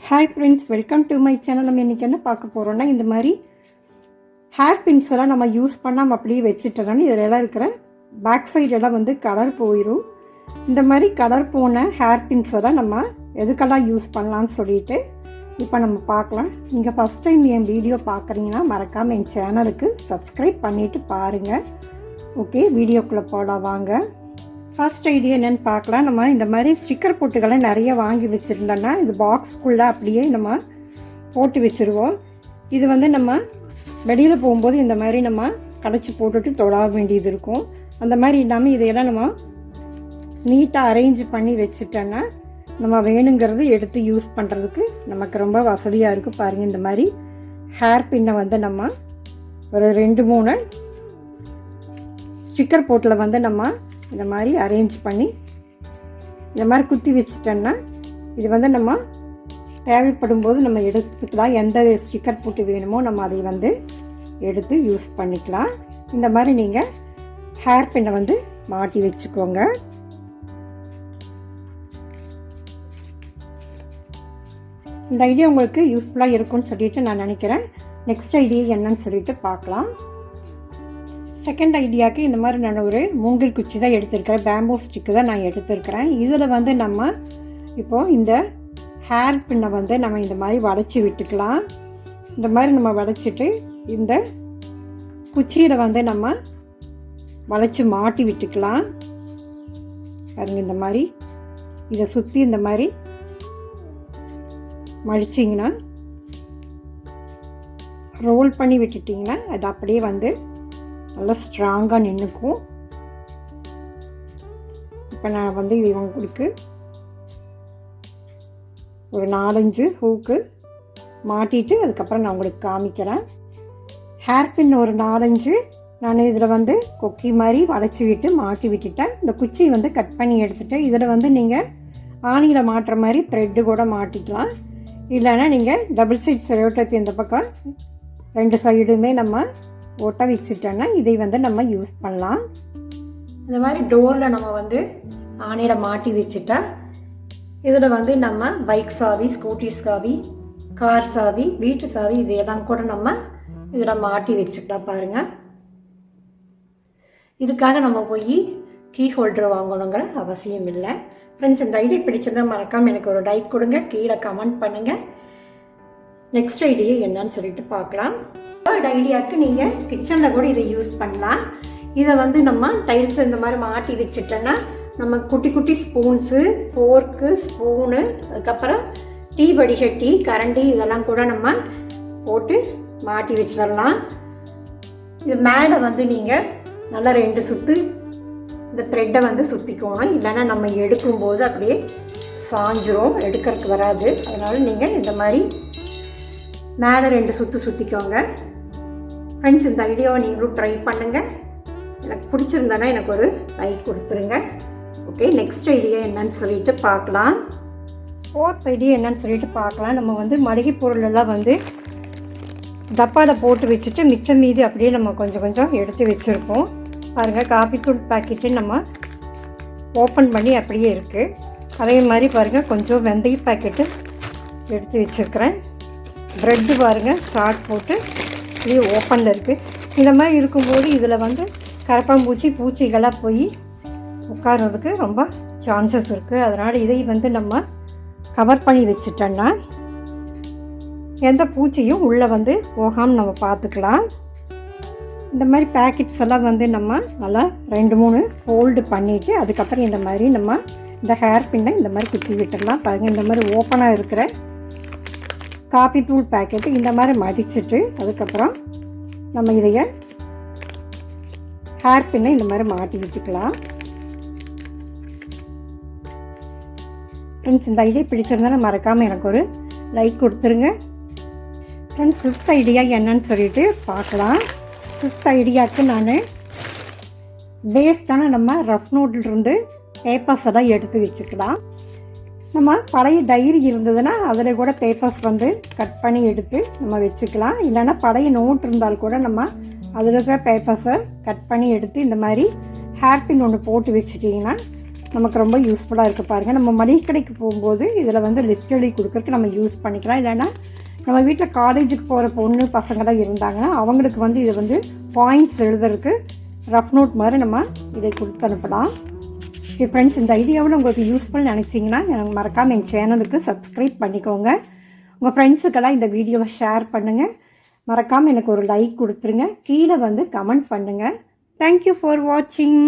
Hi friends welcome to my channel நம்ம இன்றைக்கி என்ன பார்க்க போகிறோன்னா இந்த மாதிரி ஹேர் பின்ஸ் எல்லாம் நம்ம யூஸ் பண்ணாமல் அப்படியே வச்சுட்டோம்னா இதில் எல்லாம் இருக்கிற பேக் சைடெல்லாம் வந்து கலர் போயிடும் இந்த மாதிரி கலர் போன ஹேர் பின்ஸ் எல்லாம் நம்ம எதுக்கெல்லாம் யூஸ் பண்ணலான்னு சொல்லிட்டு இப்போ நம்ம பார்க்கலாம். நீங்கள் ஃபஸ்ட் டைம் என் வீடியோ பார்க்குறீங்கன்னா மறக்காமல் என் சேனலுக்கு சப்ஸ்கிரைப் பண்ணிவிட்டு பாருங்கள் ஓகே வீடியோக்குள்ளே போட வாங்க. ஃபர்ஸ்ட் ஐடியா என்னென்னு பார்க்கலாம். நம்ம இந்த மாதிரி ஸ்டிக்கர் போட்டுகளை நிறைய வாங்கி வச்சுருந்தோன்னா இது பாக்ஸ்க்குள்ளே அப்படியே நம்ம போட்டு வச்சுருவோம். இது வந்து நம்ம வெளியில் போகும்போது இந்த மாதிரி நம்ம கடைச்சி போட்டுட்டு தொட வேண்டியது இருக்கும். அந்த மாதிரி இல்லாமல் இதையெல்லாம் நம்ம நீட்டாக அரேஞ்ச் பண்ணி வச்சுட்டோன்னா நம்ம வேணுங்கிறது எடுத்து யூஸ் பண்ணுறதுக்கு நமக்கு ரொம்ப வசதியாக இருக்கும். பாருங்கள் இந்த மாதிரி ஹேர் பின்னை வந்து நம்ம ஒரு ரெண்டு மூணு ஸ்டிக்கர் போட்டில் வந்து நம்ம இந்த மாதிரி அரேஞ்ச் பண்ணி இந்த மாதிரி குத்தி வச்சிட்டோன்னா இது வந்து நம்ம தேவைப்படும் போது நம்ம எடுத்துக்கலாம். எந்த ஸ்டிக்கர் போட்டு வேணுமோ நம்ம அதை வந்து எடுத்து யூஸ் பண்ணிக்கலாம். இந்த மாதிரி நீங்கள் ஹேர் பின்னை வந்து மாட்டி வச்சுக்கோங்க. இந்த ஐடியா உங்களுக்கு யூஸ்ஃபுல்லாக இருக்கும்னு சொல்லிட்டு நான் நினைக்கிறேன். நெக்ஸ்ட் ஐடியா என்னன்னு சொல்லிட்டு பார்க்கலாம். செகண்ட் ஐடியாவுக்கு இந்த மாதிரி நான் ஒரு மூங்கில் குச்சி தான் எடுத்திருக்கிறேன். பேம்போ ஸ்டிக்கு தான் நான் எடுத்திருக்கிறேன். இதில் வந்து நம்ம இப்போது இந்த ஹேர் பின்னை வந்து நம்ம இந்த மாதிரி வளைச்சி விட்டுக்கலாம். இந்த மாதிரி நம்ம வளைச்சிட்டு இந்த குச்சியில் வந்து நம்ம வளைச்சி மாட்டி விட்டுக்கலாம். பாருங்க இந்த மாதிரி இதை சுற்றி இந்த மாதிரி மடிச்சிங்கன்னா ரோல் பண்ணி விட்டுட்டிங்கன்னா அது அப்படியே வந்து நல்லா ஸ்ட்ராங்காக நின்றுக்கும் இப்போ நான் வந்து இது உங்களுக்கு ஒரு நாலஞ்சு ஹூக்கு மாட்டிட்டு அதுக்கப்புறம் நான் உங்களுக்கு காமிக்கிறேன். ஹேர் பின் ஒரு நாலஞ்சு நான் இதில் வந்து கொக்கி மாதிரி வளைச்சி விட்டு மாட்டி விட்டுட்டேன். இந்த குச்சி வந்து கட் பண்ணி எடுத்துட்டேன். இதில் வந்து நீங்கள் ஆணியில் மாட்டுற மாதிரி த்ரெட்டு கூட மாட்டிக்கலாம். இல்லைன்னா நீங்கள் டபுள் சைட் செலோடைப் இந்த பக்கம் ரெண்டு சைடுமே நம்ம ஓட்ட வச்சுட்டோன்னா இதை வந்து நம்ம யூஸ் பண்ணலாம். இந்த மாதிரி டோரில் நம்ம வந்து ஆணையில் மாட்டி வச்சுட்டா இதில் வந்து நம்ம பைக் சாவி ஸ்கூட்டி சாவி கார் சாவி வீட்டு சாவி இதையெல்லாம் கூட நம்ம இதில் மாட்டி வச்சுக்கலாம் பாருங்கள் இதுக்காக நம்ம போய் கீ ஹோல்டர் வாங்கணுங்கிற அவசியம் இல்லை. ஃப்ரெண்ட்ஸ் இந்த ஐடியா பிடிச்சிருந்தா மறக்காமல் எனக்கு ஒரு லைக் கொடுங்க. கீழே கமெண்ட் பண்ணுங்கள் நெக்ஸ்ட் ஐடியா என்னன்னு சொல்லிட்டு பார்க்கலாம். தேர்ட் ஐடியாவுக்கு நீங்கள் கிச்சனில் கூட இதை யூஸ் பண்ணலாம். இதை வந்து நம்ம டைல்ஸ் இந்த மாதிரி மாட்டி வச்சுட்டோன்னா நம்ம குட்டி குட்டி ஸ்பூன்ஸு ஃபோர்க்கு ஸ்பூனு அதுக்கப்புறம் டீ வடிகட்டி கரண்டி இதெல்லாம் கூட நம்ம போட்டு மாட்டி வச்சிடலாம். இது மேலே வந்து நீங்கள் நல்லா ரெண்டு சுற்று இந்த த்ரெட்டை வந்து சுற்றிக்கோணும் இல்லைன்னா நம்ம எடுக்கும்போது அப்படியே சாஞ்சிரும் எடுக்கிறதுக்கு வராது. அதனால் நீங்கள் இந்த மாதிரி மேலே ரெண்டு சுற்று சுற்றிக்கோங்க ஃப்ரெண்ட்ஸ் இந்த ஐடியாவை நீங்களும் ட்ரை பண்ணுங்கள் எனக்கு பிடிச்சிருந்தேன்னா எனக்கு ஒரு லைக் கொடுத்துருங்க. ஓகே நெக்ஸ்ட் ஐடியா என்னன்னு சொல்லிட்டு பார்க்கலாம். ஃபோர்த் ஐடியா என்னன்னு சொல்லிட்டு பார்க்கலாம். நம்ம வந்து மளிகை பொருளெல்லாம் வந்து டப்பாவில் போட்டு வச்சுட்டு மிச்சம் மீதி அப்படியே நம்ம கொஞ்சம் கொஞ்சம் எடுத்து வச்சுருப்போம். பாருங்கள் காப்பித்தூள் பேக்கெட்டு நம்ம ஓப்பன் பண்ணி அப்படியே இருக்குது அதே மாதிரி பாருங்கள் கொஞ்சம் வெந்தய பேக்கெட்டு எடுத்து வச்சுருக்கிறேன். ப்ரெட்டு பாருங்கள் சாட் போட்டு இப்படி ஓப்பனில் இருக்குது இந்த மாதிரி இருக்கும்போது இதில் வந்து கரப்பாம்பூச்சி பூச்சிகளாக போய் உட்கார்றதுக்கு ரொம்ப சான்சஸ் இருக்குது அதனால் இதை வந்து நம்ம கவர் பண்ணி வச்சுட்டோன்னா எந்த பூச்சியும் உள்ளே வந்து போகாமல் நம்ம பார்த்துக்கலாம். இந்த மாதிரி பேக்கெட்ஸ் எல்லாம் வந்து நம்ம நல்லா ரெண்டு மூணு ஃபோல்டு பண்ணிவிட்டு அதுக்கப்புறம் இந்த மாதிரி நம்ம இந்த ஹேர் பின்னை இந்த மாதிரி குத்தி விட்டுடலாம். பாருங்கள் இந்த மாதிரி ஓப்பனாக இருக்கிற காபி தூள் பேக்கெட்டு இந்த மாதிரி மடிச்சுட்டு அதுக்கப்புறம் நம்ம இதைய ஹேர் பின்னை இந்த மாதிரி மாட்டி விட்டுக்கலாம். ஃப்ரெண்ட்ஸ் இந்த ஐடியா பிடிச்சிருந்தாலும் மறக்காமல் எனக்கு ஒரு லைக் கொடுத்துருங்க. ஃப்ரெண்ட்ஸ் ஃபிஃப்த் ஐடியா என்னன்னு சொல்லிட்டு பார்க்கலாம். ஃபிஃப்த் ஐடியாவுக்கு நான் வேஸ்ட்டான நம்ம ரஃப் நோட்டிலிருந்து பேப்பர்ஸ் எல்லாம் எடுத்து வச்சுக்கலாம். நம்ம பழைய டைரி இருந்ததுன்னா அதில் கூட பேப்பர்ஸ் வந்து கட் பண்ணி எடுத்து நம்ம வச்சுக்கலாம். இல்லைன்னா பழைய நோட் இருந்தால் கூட நம்ம அதில் இருக்கிற பேப்பர்ஸை கட் பண்ணி எடுத்து இந்த மாதிரி ஹேர் பின் ஒன்று போட்டு வச்சுட்டிங்கன்னா நமக்கு ரொம்ப யூஸ்ஃபுல்லாக இருக்குது பாருங்கள் நம்ம மளிகை கடைக்கு போகும்போது இதில் வந்து லிஸ்ட் எழுதி கொடுக்குறதுக்கு நம்ம யூஸ் பண்ணிக்கலாம். இல்லைன்னா நம்ம வீட்டில் காலேஜுக்கு போகிற பொண்ணு பசங்களாம் இருந்தாங்கன்னா அவங்களுக்கு வந்து இது வந்து பாயிண்ட்ஸ் எழுதுறதுக்கு ரஃப் நோட் மாதிரி நம்ம இதை கொடுத்து அனுப்பலாம். ஓகே ஃப்ரெண்ட்ஸ் இந்த ஐடியாவில் உங்களுக்கு யூஸ்ஃபுல் நினச்சிங்கன்னா எனக்கு மறக்காமல் என் சேனலுக்கு சப்ஸ்கிரைப் பண்ணிக்கோங்க. உங்கள் ஃப்ரெண்ட்ஸுக்கெல்லாம் இந்த வீடியோவை ஷேர் பண்ணுங்கள் மறக்காமல் எனக்கு ஒரு லைக் கொடுத்துருங்க. கீழே வந்து கமெண்ட் பண்ணுங்கள் தேங்க்யூ ஃபார் வாட்சிங்